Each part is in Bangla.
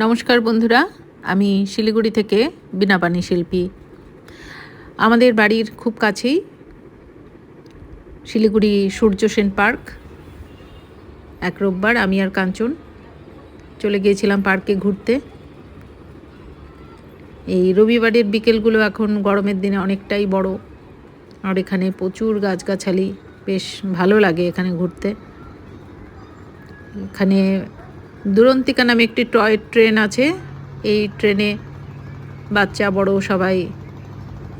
নমস্কার বন্ধুরা, আমি শিলিগুড়ি থেকে বিনাপানি শিল্পী। আমাদের বাড়ির খুব কাছেই শিলিগুড়ি সূর্য সেন পার্ক। এক রোববার আমি আর কাঞ্চন চলে গিয়েছিলাম পার্কে ঘুরতে। এই রবিবারের বিকেলগুলো এখন গরমের দিনে অনেকটাই বড়। আর এখানে প্রচুর গাছগাছালি, বেশ ভালো লাগে এখানে ঘুরতে। এখানে দুরন্তিকা নামে একটি টয় ট্রেন আছে। এই ট্রেনে বাচ্চা, বড় সবাই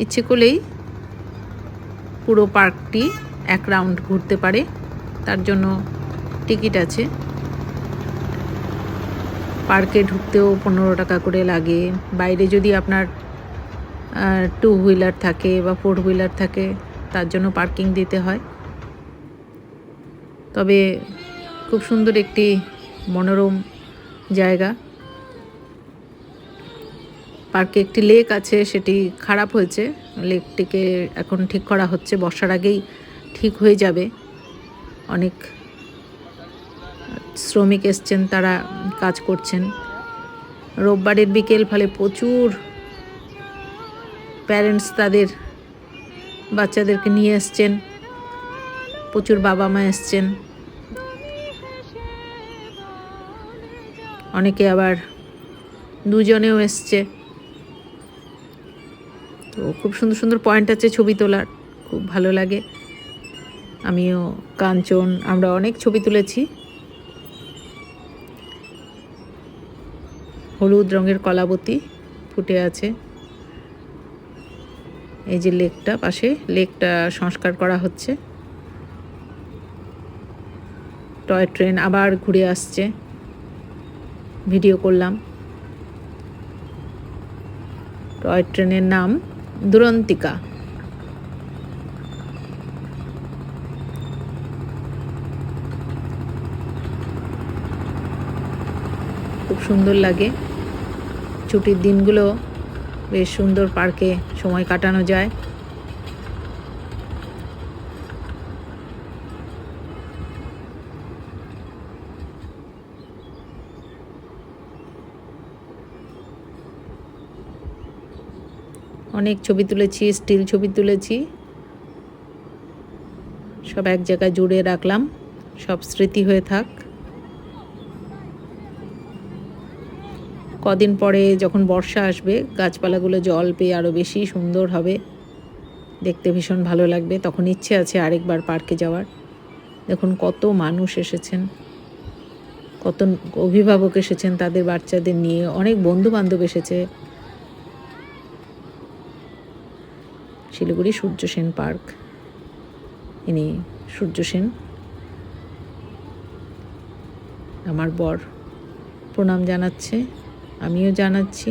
ইচ্ছে করলেই পুরো পার্কটি এক রাউন্ড ঘুরতে পারে। তার জন্য টিকিট আছে। পার্কে ঢুকতেও পনেরো টাকা করে লাগে। বাইরে যদি আপনার টু হুইলার থাকে বা ফোর হুইলার থাকে, তার জন্য পার্কিং দিতে হয়। তবে খুব সুন্দর একটি মনোরম জায়গা। পার্কে একটি লেক আছে, সেটি খারাপ হয়েছে। লেকটিকে এখন ঠিক করা হচ্ছে বর্ষার আগেই ঠিক হয়ে যাবে। অনেক শ্রমিক এসছেন, তারা কাজ করছেন। রোববারের বিকেল, ফলে প্রচুর প্যারেন্টস তাদের বাচ্চাদেরকে নিয়ে এসছেন। প্রচুর বাবা মা এসছেন। অনেকে আবার দুজনেও এসছে। তো খুব সুন্দর সুন্দর পয়েন্ট আছে ছবি তোলার, খুব ভালো লাগে। আমিও কাঞ্চন, আমরা অনেক ছবি তুলেছি। হলুদ রঙের কলাবতী ফুটে আছে। এই যে লেকটা পাশে, লেকটা সংস্কার করা হচ্ছে। টয় ট্রেন আবার ঘুরে আসছে। ভিডিও করলাম। টয় ট্রেনের নাম দুরন্তিকা। খুব সুন্দর লাগে। ছুটির দিনগুলো বেশ সুন্দর পার্কে সময় কাটানো যায়। অনেক ছবি তুলেছি স্টিল ছবি তুলেছি। সব এক জায়গায় জুড়ে রাখলাম, সব স্মৃতি হয়ে থাক। কদিন পরে যখন বর্ষা আসবে, গাছপালাগুলো জল পেয়ে আরও বেশি সুন্দর হবে। দেখতে ভীষণ ভালো লাগবে, তখন ইচ্ছে আছে আরেকবার পার্কে যাওয়ার। দেখুন কত মানুষ এসেছেন, কত অভিভাবক এসেছেন তাদের বাচ্চাদের নিয়ে। অনেক বন্ধু বান্ধব এসেছে শিলিগুড়ি সূর্য সেন পার্ক। ইনি সূর্য সেন। আমার বর প্রণাম জানাচ্ছে আমিও জানাচ্ছি।